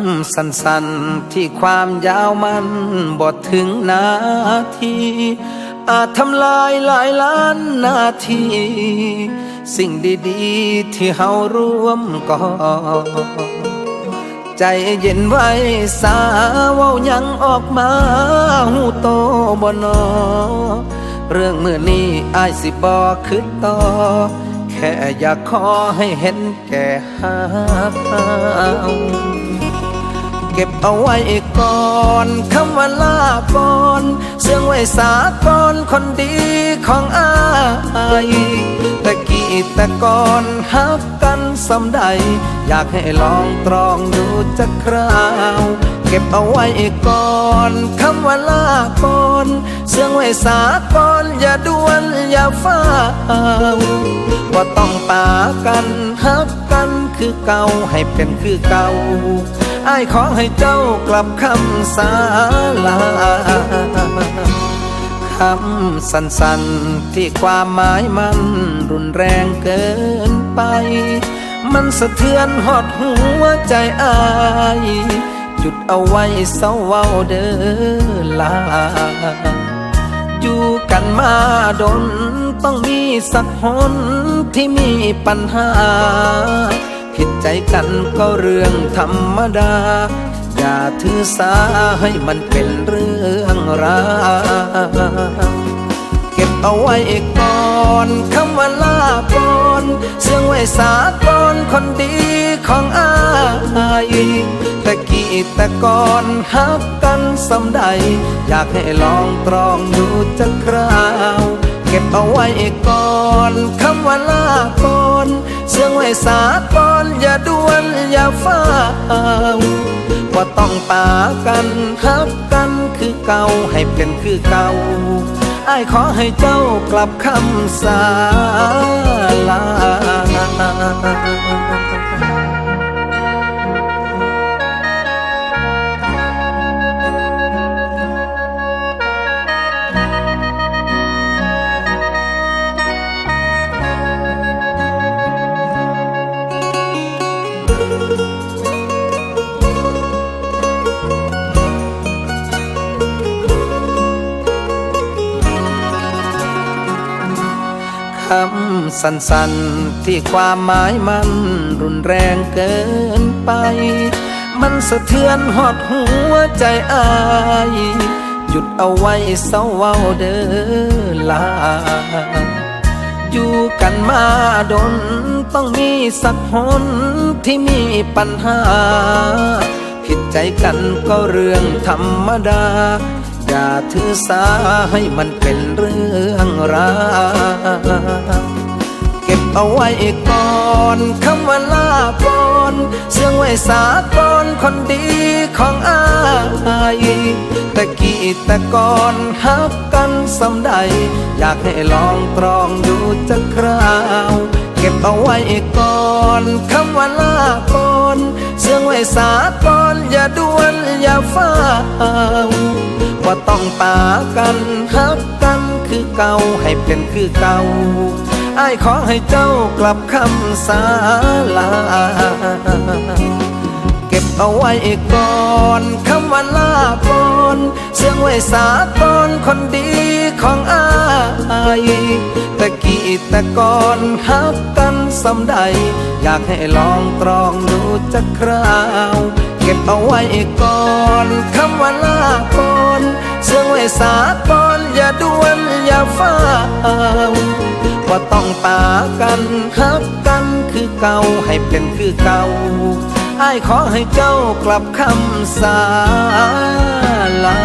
ำสั้นๆ ที่ความยาวมันบทถึงนาที อาจทำลายหลายล้านนาที สิ่งดีๆ ที่เฮาร่วมก่อใจเย็นไว้สาเว้ายังออกมาหูโตบ่นอ เรื่องมือนี้อายสิบอคิดต่อ แค่อยากขอให้เห็นแก่หาเฮา เก็บเอาไว้ก่อนคำว่าลาก่อนเสื่องไว้สากอนคนดีของอายต่กี้ต่ก่อนฮักกันสำใด อยากให้ลองตรองดูจักคราว เก็บเอาไว้ก่อนคำว่าลาก่อนเสื่องไว้สากอนอย่าด่วนอย่าฟ้าวว่าต้องปากันฮักกันคือเก่าให้เป็นคือเก่าายขอให้เจ้ากลับคำสาลาคำสั้นๆที่ความหมายมันรุนแรงเกินไป มันสะเทือนหอดหัวใจอายหยุดเอาไว้เศร้าเว้าเด้อลา อยู่กันมาดนต้องมีสักหนที่มีปัญหา ผิดใจกันก็เรื่องธรรมดา อย่าถือสาให้มันเป็นเรื่องราวเก็บเอาไว้ก่อนคำว่าลาก่อนเสื่องไว้สากอนคนดีของอายต่กี้แต่ก่อนฮักกันสำใด อยากให้ลองตรองดูจักคราว เก็บเอาไว้ก่อนคำว่าลาก่อน เสื่องไว้สาตอนอย่าด่วนอย่าฟ้าวว่าต้องปากันทักกันคือเก่าให้เป็นคือเก่าไอ้ขอให้เจ้ากลับคำสาลา คำสั้นๆ ที่ความหมายมันรุนแรงเกินไป มันสะเทือนหอดหัวใจอาย หยุดเอาไว้เศร้าเว้าเด้อลา อยู่กันมาดนต้องมีสักหนที่มีปัญหา ผิดใจกันก็เรื่องธรรมดา อย่าถือสาให้มันเป็นเรื่อง ราวเก็บเอาไว้ก่อนคำว่าลาก่อนเสื่องไว้สากอนคนดีของอายต่กี้แต่ก่อนฮักกันสำใด อยากให้ลองตรองดูจักคราว เก็บเอาไว้ก่อนคำว่าลาก่อนเสื่องไว้สากอนอย่าด่วนอย่าฟ้าวว่าต้องปากันฮัก คือเก่าให้เป็นคือเก่าอายขอให้เจ้ากลับคำสาลา เก็บเอาไว้ก่อนคำว่าลาก่อนเสื่องไว้สากอนคนดีของอายต่กี้ต่ก่อนฮักกันสำใด อยากให้ลองตรองดูจักคราว เก็บเอาไว้ก่อนคำว่าลาก่อนเสื่องไว้สากอน อย่าด่วนอย่าฟ้าวก็ต้องตากันฮับกันคือเก่าให้เป็นคือเก่าไอ้ขอให้เจ้ากลับคำสาลา